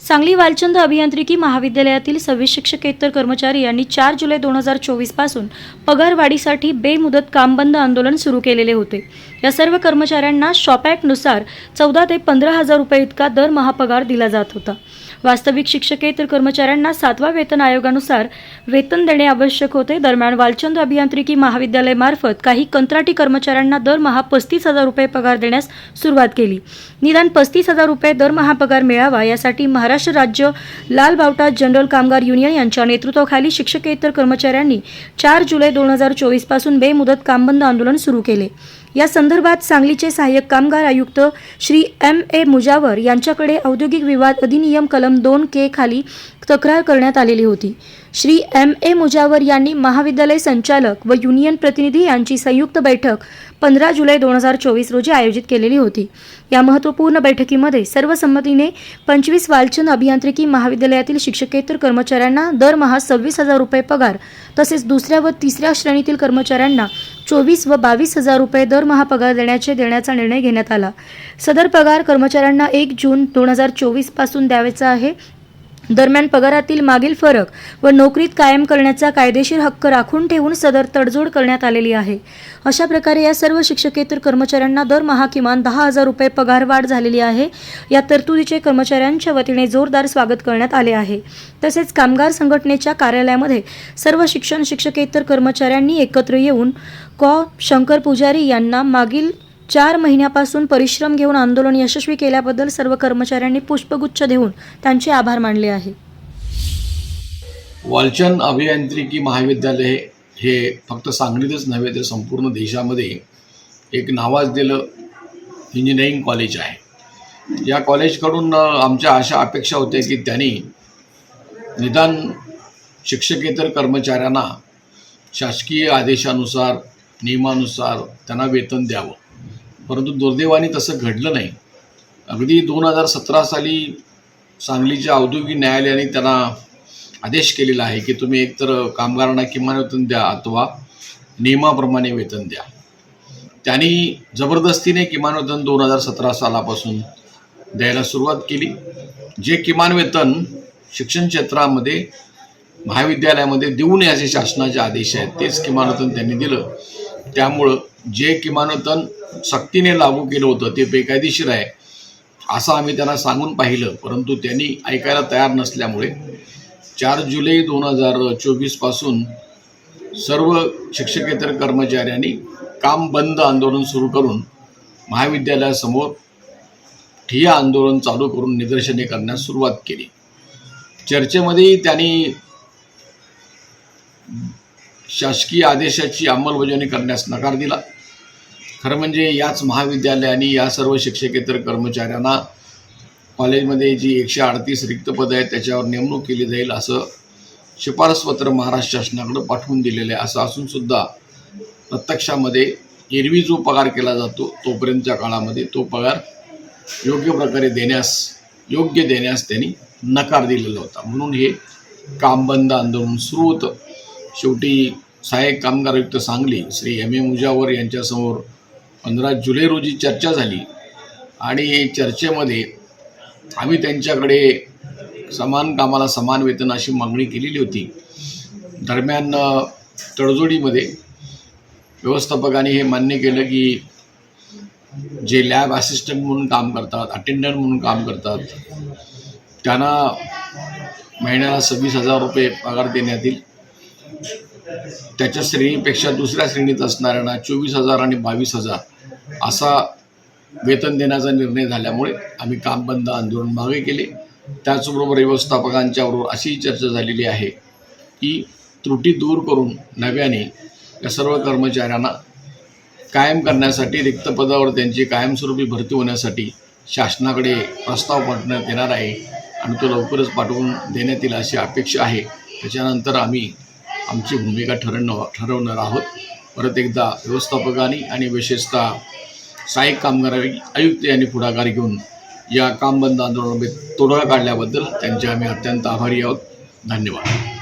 सांगली वालचंद अभियांत्रिकी महाविद्यालयातील सव्वीस शिक्षकेतर कर्मचारी यांनी चार जुलै दोन हजार चोवीसपासून पगारवाढीसाठी बेमुदत कामबंद आंदोलन सुरू केलेले होते. या सर्व कर्मचाऱ्यांना शॉप ॲक्टनुसार चौदा ते पंधरा हजार रुपये इतका दरमहा पगार दिला जात होता. वास्तविक शिक्षकेतर कर्मचाऱ्यांना सातवा वेतन आयोगानुसार वेतन देणे आवश्यक होते. दरम्यान वालचंद अभियांत्रिकी महाविद्यालयामार्फत काही कंत्राटी कर्मचाऱ्यांना दरमहा पस्तीस हजार रुपये पगार देण्यास सुरुवात केली. निदान पस्तीस हजार रुपये दरमहा पगार मिळावा यासाठी महा महाराष्ट्र राज्य लाल बावटा जनरल कामगार युनियन यांच्या नेतृत्वाखाली शिक्षकेतर कर्मचाऱ्यांनी चार जुलै दोन हजार चोवीसपासून बेमुदत कामबंद आंदोलन सुरू केले. या संदर्भात सांगलीचे सहाय्यक कामगार आयुक्त श्री एम ए मुजावर यांच्याकडे औद्योगिक विवाद अधिनियम कलम दोन के खाली तक्रार करण्यात आलेली होती. श्री एम ए मुजावर यांनी महाविद्यालय संचालक व युनियन प्रतिनिधी यांची संयुक्त बैठक पंधरा जुलै दोन हजार चोवीस रोजी आयोजित केलेली होती. या महत्त्वपूर्ण बैठकीमध्ये सर्वसंमतीने पंचवीस वालचंद अभियांत्रिकी महाविद्यालयातील शिक्षकेतर कर्मचाऱ्यांना दरमहा सव्वीस हजार रुपये पगार तसेच दुसऱ्या व तिसऱ्या श्रेणीतील कर्मचाऱ्यांना चोवीस व बावीस हजार रुपये दरमहा पगार देण्याचे देण्याचा निर्णय घेण्यात आला. सदर पगार कर्मचाऱ्यांना एक जून दोन हजार चोवीसपासून आहे. दरम्यान पगारातील मागील फरक व नोकरीत कायम करण्याचा कायदेशीर हक्क राखून ठेवून सदर तडजोड करण्यात आलेली आहे. अशा प्रकारे या सर्व शिक्षकेतर कर्मचाऱ्यांना दरमहा किमान दहा हजार रुपये पगार वाढ झालेली आहे. या तरतुदीचे कर्मचाऱ्यांच्या वतीने जोरदार स्वागत करण्यात आले आहे. तसेच कामगार संघटनेच्या कार्यालयामध्ये सर्व शिक्षण शिक्षकेतर कर्मचाऱ्यांनी एकत्र येऊन कॉ. शंकर पुजारी यांना मागील चार महिन्यापासून परिश्रम घेऊन आंदोलन यशस्वी केल्याबद्दल सर्व कर्मचाऱ्यांनी पुष्पगुच्छ देऊन त्यांचे आभार मानले आहे. वालचंद अभियांत्रिकी महाविद्यालय हे फक्त सांगलीतच नव्हे तर संपूर्ण देशामध्ये एक नावाजलेलं इंजिनिअरिंग कॉलेज आहे. या कॉलेजकडून आमच्या अशा अपेक्षा होत्या की त्यांनी निदान शिक्षकेतर कर्मचाऱ्यांना शासकीय आदेशानुसार नियमानुसार त्यांना वेतन द्यावं. परंतु दुर्दैवाने तसं घडलं नाही. अगदी दोन हजार सतरा साली सांगलीच्या औद्योगिक न्यायालयाने त्यांना आदेश केलेला आहे की तुम्ही एकतर कामगारांना किमान वेतन द्या अथवा नियमाप्रमाणे वेतन द्या. त्यांनी जबरदस्तीने किमान वेतन दोन हजार सतरा सालापासून द्यायला सुरुवात केली. जे किमान वेतन शिक्षण क्षेत्रामध्ये महाविद्यालयामध्ये देऊ नये असे शासनाचे आदेश आहेत तेच किमान वेतन त्यांनी दिलं. त्यामुळं जे किमानतन सक्तीने लागू केलं होतं ते बेकायदेशीर आहे असं आम्ही त्यांना सांगून पाहिलं. परंतु त्यांनी ऐकायला तयार नसल्यामुळे चार जुलै दोन हजार चोवीसपासून सर्व शिक्षकेतर कर्मचाऱ्यांनी काम बंद आंदोलन सुरू करून महाविद्यालयासमोर ठिय्या आंदोलन चालू करून निदर्शने करण्यास सुरुवात केली. चर्चेमध्ये त्यांनी शासकीय आदेशाची अंमलबजावणी करण्यास नकार दिला. खरं म्हणजे याच महाविद्यालयाने या सर्व शिक्षकेतर कर्मचाऱ्यांना कॉलेजमध्ये जी एकशे अडतीस रिक्त पदं आहेत त्याच्यावर नेमणूक केली जाईल असं शिफारसपत्र महाराष्ट्र शासनाकडं पाठवून दिलेलं आहे. असं असूनसुद्धा प्रत्यक्षामध्ये एरवी जो पगार केला जातो तोपर्यंतच्या काळामध्ये तो पगार योग्य प्रकारे देण्यास योग्य देण्यास त्यांनी नकार दिलेला होता. म्हणून हे कामबंद आंदोलन सुरू होतं. शेवटी सहाय्यक कामगार आयुक्त सांगली श्री एम ए मुजावर यांच्यासमोर पंधरा जुलै रोजी चर्चा झाली. आणि चर्चेमध्ये आम्ही त्यांच्याकडे समान कामाला समान वेतन अशी मागणी केलेली होती. दरम्यान तडजोडीमध्ये व्यवस्थापकाने हे मान्य केलं की जे लॅब असिस्टंट म्हणून काम करतात अटेंडंट म्हणून काम करतात त्यांना महिन्याला सव्वीस हजार रुपये पगार देण्यात येईल. त्याच्या श्रेणीपेक्षा दुसऱ्या श्रेणीत असणाऱ्यांना चोवीस हजार आणि बावीस हजार असा वेतन देण्याचा निर्णय झाल्यामुळे आम्ही काम बंद आंदोलन मागे केले. त्याचबरोबर व्यवस्थापकांच्याबरोबर अशीही अशी चर्चा झालेली आहे की त्रुटी दूर करून नव्याने या सर्व कर्मचाऱ्यांना कायम करण्यासाठी रिक्त पदावर त्यांची कायमस्वरूपी भरती होण्यासाठी शासनाकडे प्रस्ताव पाठवण्यात येणार आहे आणि तो लवकरच पाठवून देण्यात येईल अशी अपेक्षा आहे. त्याच्यानंतर आम्ही आमची भूमिका ठरवणं ठरवणार आहोत. परत एकदा व्यवस्थापकांनी आणि विशेषतः सहाय्यक कामगार आयुक्त यांनी पुढाकार घेऊन या कामबंद आंदोलनामध्ये तोडगा काढल्याबद्दल त्यांचे आम्ही अत्यंत आभारी आहोत. धन्यवाद.